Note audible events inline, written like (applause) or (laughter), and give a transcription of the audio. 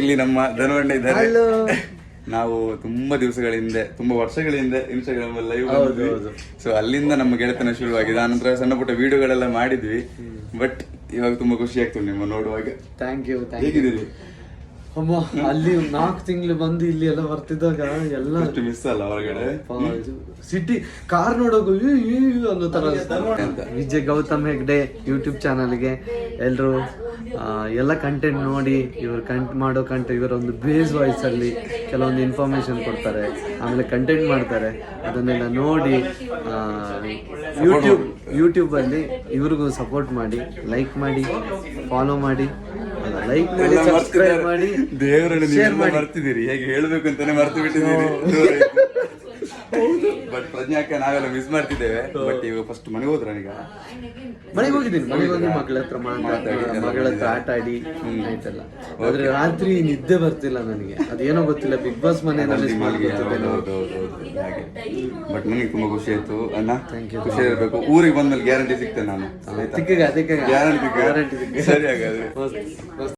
ಇಲ್ಲಿ ನಮ್ಮ ಧನವಣ್ಣ ಇದ್ದಾರೆ. ನಾವು ತುಂಬಾ ದಿವಸಗಳ ಹಿಂದೆ ತುಂಬಾ ವರ್ಷಗಳ ಹಿಂದೆ ಇನ್ಸ್ಟಾಗ್ರಾಮ್ ಅಲ್ಲಿ ಲೈವ್ ಸೊ ಅಲ್ಲಿಂದ ನಮ್ಮ ಗೆಳೆತನ ಶುರುವಾಗಿದೆ. ಆನಂತರ ಸಣ್ಣ ಪುಟ್ಟ ವಿಡಿಯೋಗಳೆಲ್ಲ ಮಾಡಿದ್ವಿ. ಬಟ್ ಇವಾಗ ತುಂಬಾ ಖುಷಿ ಆಗ್ತದೆ ನಿಮ್ಮ ನೋಡುವಾಗ. ಥ್ಯಾಂಕ್ ಯು ಹೇಗಿದ್ದೀರಿ? ಅಮ್ಮ ಅಲ್ಲಿ ನಾಲ್ಕು ತಿಂಗಳು ಬಂದು ಇಲ್ಲಿ ಎಲ್ಲ ಬರ್ತಿದ್ದಾಗ ಎಲ್ಲ ಮಿಸ್ ಅಲ್ಲ ಹೊರಗಡೆ? ಸಿಟಿ ಕಾರ್ ನೋಡೋಕು ಅನ್ನೋ ತರ ವಿಜಯ್ ಗೌತಮ್ ಹೆಗ್ಡೆ ಯೂಟ್ಯೂಬ್ ಚಾನಲ್ಗೆ ಎಲ್ಲರೂ ಎಲ್ಲ ಕಂಟೆಂಟ್ ನೋಡಿ ಇವರು ಕಂಟ್ ಮಾಡೋ ಕಂಟೆಂಟ್ ಇವರ ಒಂದು ಬೇಸ್ ವಾಯ್ಸಲ್ಲಿ ಕೆಲವೊಂದು ಇನ್ಫಾರ್ಮೇಶನ್ ಕೊಡ್ತಾರೆ. ಆಮೇಲೆ ಕಂಟೆಂಟ್ ಮಾಡ್ತಾರೆ. ಅದನ್ನೆಲ್ಲ ನೋಡಿ ಯೂಟ್ಯೂಬ್ ಯೂಟ್ಯೂಬಲ್ಲಿ ಇವ್ರಿಗೂ ಸಪೋರ್ಟ್ ಮಾಡಿ ಲೈಕ್ ಮಾಡಿ ಫಾಲೋ ಮಾಡಿ ಲೈಕ್ ಮಾಡಿ ಸಬ್ಸ್ಕ್ರೈಬ್ ಮಾಡಿ ದೇವರನ್ನು share ನೀವೆಲ್ಲ ಮಾಡಿ. ಮರ್ತಿದ್ದೀರಿ. ಹೇಗೆ ಹೇಳಬೇಕು ಅಂತಾನೆ ಮರ್ತು ಬಿಟ್ಟಿದ್ದೀರಿ. (laughs) ಬಟ್ ಪ್ರಜ್ಞಾಕ ನಾವೆಲ್ಲ ಮಿಸ್ ಮಾಡ್ತಿದ್ದೇವೆ. ಬಟ್ ಇವಾಗ ಫಸ್ಟ್ ಮನೆಗೆ ಹೋದ್ರ ಈಗ ಮನೆಗೆ ಹೋಗಿದ್ದೀನಿ. ಮನೆಗೆ ಹೋಗಿ ಮಗಳ ಹತ್ರ ಮಾತಾಡಿ ಮಗಳ ಹತ್ರ ಆಟ ಆಡಿ ಆಯ್ತಲ್ಲ. ಆದ್ರೆ ರಾತ್ರಿ ನಿದ್ದೆ ಬರ್ತಿಲ್ಲ ನನಗೆ. ಅದೇನೋ ಗೊತ್ತಿಲ್ಲ ಬಿಗ್ ಬಾಸ್ ಮನೆ ಹಾಗೆ. ಬಟ್ ನನಗೆ ತುಂಬಾ ಖುಷಿ ಆಯ್ತು. ಅಣ್ಣ ಖುಷಿ ಇರಬೇಕು. ಊರಿಗೆ ಬಂದ್ಮೇಲೆ ಗ್ಯಾರಂಟಿ ಸಿಗ್ತೇನೆ ನಾನು. ಅದಕ್ಕೆ ಗ್ಯಾರಂಟಿ ಗ್ಯಾರಂಟಿ ಸರಿ ಹಾಗಾದ್ರೆ.